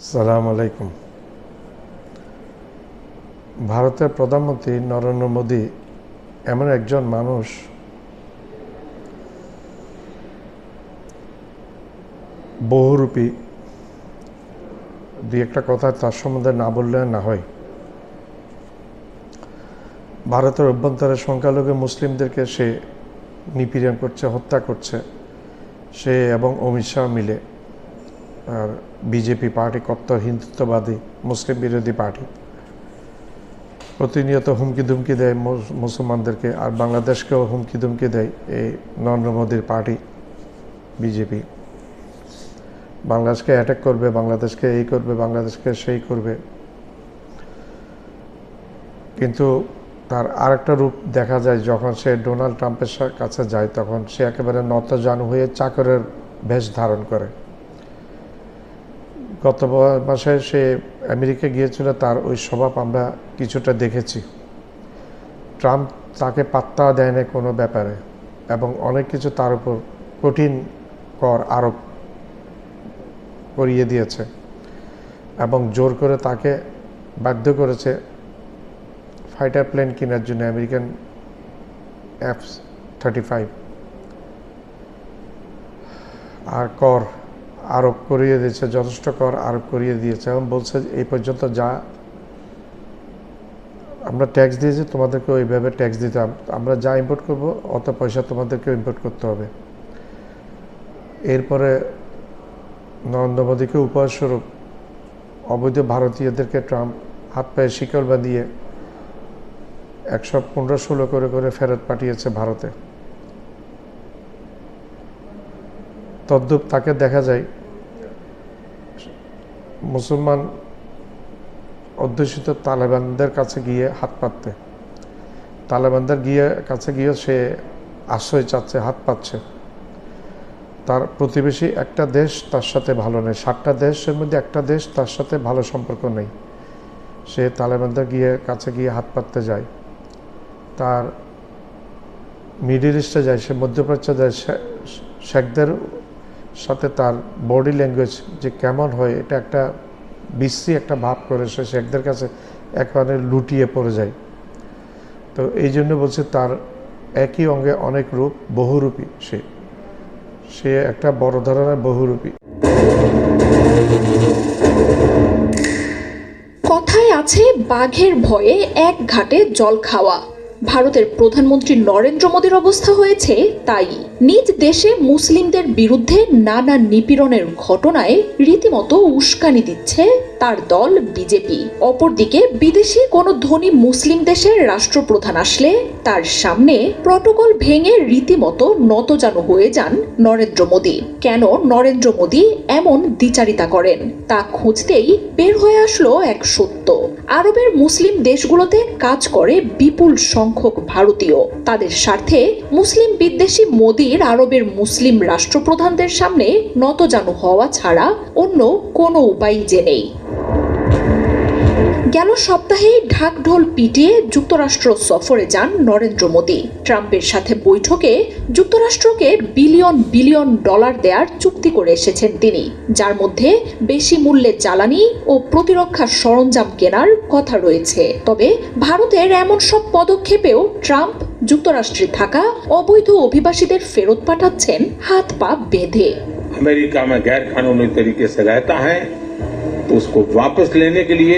আসসালামু আলাইকুম। ভারতের প্রধানমন্ত্রী নরেন্দ্র মোদী এমন একজন মানুষ বহুরূপী। দুই একটা কথা তার সম্বন্ধে না বললে না হয়। ভারতের অভ্যন্তরে সংখ্যালঘু মুসলিমদেরকে সে নিপীড়ন করছে, হত্যা করছে। সে এবং অমিত শাহ মিলে আর বিজেপি পার্টি কট্টর হিন্দুত্ববাদী, মুসলিম বিরোধী পার্টি। প্রতিনিয়ত হুমকি ধুমকি দেয় মুস- মুসলমানদেরকে, আর বাংলাদেশকেও হুমকি ধুমকি দেয় এই নরেন্দ্র মোদীর পার্টি বিজেপি বাংলাদেশকে অ্যাটাক করবে, বাংলাদেশকে এই করবে, বাংলাদেশকে সেই করবে। কিন্তু তার আরেকটা রূপ দেখা যায়, যখন সে ডোনাল্ড ট্রাম্পের কাছে যায়, তখন সে একেবারে নতজানু হয়ে চাকরের বেশ ধারণ করে। গত মাসে সে আমেরিকা গিয়েছিল, তার ওই স্বভাব আমরা কিছুটা দেখেছি। ট্রাম্প তাকে পাত্তা দেয় না কোনো ব্যাপারে এবং অনেক কিছু তার উপর কঠিন কর আরোপ করিয়ে দিয়েছে এবং জোর করে তাকে বাধ্য করেছে ফাইটার প্লেন কেনার জন্য, আমেরিকান এফ থার্টি ফাইভ। আর কর আরোপ করিয়ে দিয়েছে, যথেষ্ট কর আরোপ করিয়ে দিয়েছে। এবং বলছে এই পর্যন্ত যা আমরা ট্যাক্স দিয়েছি, তোমাদেরকে ওইভাবে ট্যাক্স দিতে। আমরা যা ইম্পোর্ট করব, অত পয়সা তোমাদেরকেও ইম্পোর্ট করতে হবে। এরপরে নরেন্দ্র মোদীকে উপহারস্বরূপ অবৈধ ভারতীয়দেরকে ট্রাম্প হাত পায়ে শিকল বাঁধিয়ে একশো পনেরো ষোলো করে করে ফেরত পাঠিয়েছে ভারতে। তদ্রূপ তাকে দেখা যায়। মুসলমান অধ্যুষিত তালেবানদের কাছে গিয়ে হাত পাততে। তালেবানদের গিয়ে, কাছে গিয়ে সে আশ্রয় চাচ্ছে, হাত পাচ্ছে তার প্রতিবেশী একটা দেশ তার সাথে ভালো নেই। সাতটা দেশের মধ্যে একটা দেশ তার সাথে ভালো সম্পর্ক নেই। সে তালেবানদের গিয়ে, কাছে গিয়ে হাত পাততে যায়। তার মিডিল ইস্টে যায়, সে মধ্যপ্রাচ্যে যায়। শেখদের সাথে তার বডি ল্যাঙ্গুয়েজ যে কেমন হয়, এটা একটা বিশ্রী একটা ভাব করে, সে শেখদের কাছে একেবারে লুটিয়ে পড়ে যায়। তো এই জন্য বলছে তার একই অঙ্গে অনেক রূপ, বহুরূপী সে। সে একটা বড় ধরনের বহুরূপী। কথায় আছে, বাঘের ভয়ে এক ঘাটে জল খাওয়া। ভারতের প্রধানমন্ত্রী নরেন্দ্র মোদীর অবস্থা হয়েছে তাই নিজ দেশে মুসলিমদের বিরুদ্ধে নানা নিপীড়নের ঘটনায় রীতিমতো উস্কানি দিচ্ছে তার দল বিজেপি। অপরদিকে বিদেশি কোনো ধনী মুসলিম দেশের রাষ্ট্রপ্রধান আসলে তার সামনে প্রটোকল ভেঙে রীতিমতো নতজানু হয়ে যান নরেন্দ্র মোদী। কেন নরেন্দ্র মোদী এমন দ্বিচারিতা করেন তা খুঁজতেই বের হয়ে আসলো এক সত্য। আরবের মুসলিম দেশগুলোতে কাজ করে বিপুল সংখ্যক ভারতীয়। তাদের স্বার্থে মুসলিম বিদ্বেষী মোদীর আরবের মুসলিম রাষ্ট্রপ্রধানদের সামনে নতজানু হওয়া ছাড়া অন্য কোনো উপায় যে নেই। গেল সপ্তাহে ঢাকঢোল পিটিয়ে যুক্তরাষ্ট্র সফরে যান নরেন্দ্র মোদী ট্রাম্পের সাথে বৈঠকে যুক্তরাষ্ট্রকে বিলিয়ন বিলিয়ন ডলার দেওয়ার চুক্তি করে এসেছেন তিনি যার মধ্যে বেশি মূল্যে জ্বালানি ও প্রতিরক্ষা সরঞ্জাম কেনার কথা রয়েছে তবে ভারতের এমন সব পদক্ষেপেও ট্রাম্প যুক্তরাষ্ট্রে থাকা অবৈধ অভিবাসীদের ফেরত পাঠাচ্ছেন হাত পা বেঁধে अमेरिका में गैर कानूनी तरीके से रहता है तो उसको वापस लेने के लिए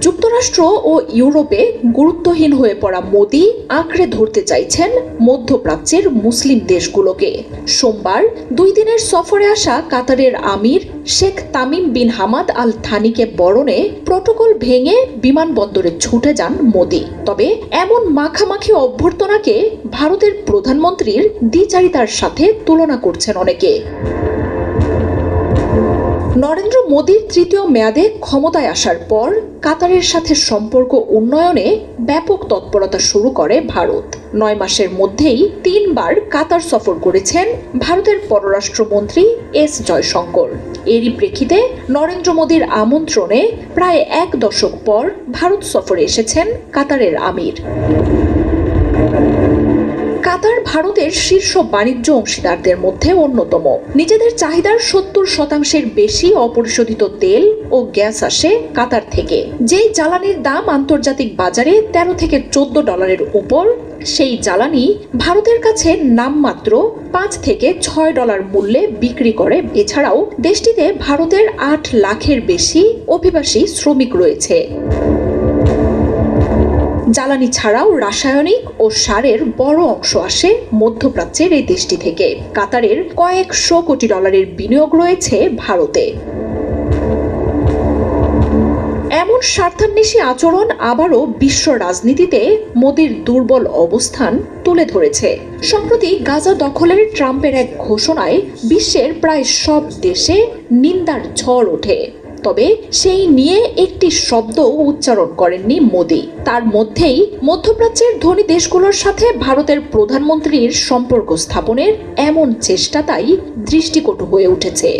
যুক্তরাষ্ট্র ও ইউরোপে গুরুত্বহীন হয়ে পড়া মোদি আঁকড়ে ধরতে চাইছেন মধ্যপ্রাচ্যের মুসলিম দেশগুলোকে। সোমবার দুই দিনের সফরে আসা কাতারের আমির Sheikh Tamim bin Hamad Al থানিকে বরণে প্রটোকল ভেঙে বিমানবন্দরে ছুটে যান মোদি। তবে এমন মাখামাখি অভ্যর্থনাকে ভারতের প্রধানমন্ত্রীর দ্বিচারিতার সাথে তুলনা করছেন অনেকে। নরেন্দ্র মোদীর তৃতীয় মেয়াদে ক্ষমতায় আসার পর কাতারের সাথে সম্পর্ক উন্নয়নে ব্যাপক তৎপরতা শুরু করে ভারত। নয় মাসের মধ্যেই তিনবার কাতার সফর করেছেন ভারতের পররাষ্ট্রমন্ত্রী এস জয়শঙ্কর। এরই প্রেক্ষিতে নরেন্দ্র মোদীর আমন্ত্রণে প্রায় এক দশক পর ভারত সফরে এসেছেন কাতারের আমির। কাতার ভারতের শীর্ষ বাণিজ্য অংশীদারদের মধ্যে অন্যতম। নিজেদের চাহিদার সত্তর শতাংশের বেশি অপরিশোধিত তেল ও গ্যাস আসে কাতার থেকে। যেই জ্বালানির দাম আন্তর্জাতিক বাজারে তেরো থেকে চোদ্দ ডলারের উপর, সেই জ্বালানি ভারতের কাছে নামমাত্র পাঁচ থেকে ছয় ডলার মূল্যে বিক্রি করে। এছাড়াও দেশটিতে ভারতের আট লাখের বেশি অভিবাসী শ্রমিক রয়েছে। জ্বালানি ছাড়াও রাসায়নিক ও সারের বড় অংশ আসে মধ্যপ্রাচ্যের এই দেশটি থেকে। কাতারের কয়েকশো কোটি ডলারের বিনিয়োগ রয়েছে ভারতে। এমন স্বার্থান্বেষী আচরণ আবারও বিশ্ব রাজনীতিতে মোদির দুর্বল অবস্থান তুলে ধরেছে। সম্প্রতি গাজা দখলের ট্রাম্পের এক ঘোষণায় বিশ্বের প্রায় সব দেশে নিন্দার ঝড় ওঠে। তবে সেই নিয়ে একটি শব্দ উচ্চারণ করেননি মোদি। তার মধ্যেই মধ্যপ্রাচ্যের ধনী দেশগুলোর সাথে ভারতের প্রধানমন্ত্রীর সম্পর্ক স্থাপনের এমন চেষ্টা তাই দৃষ্টিকটু হয়ে উঠেছে।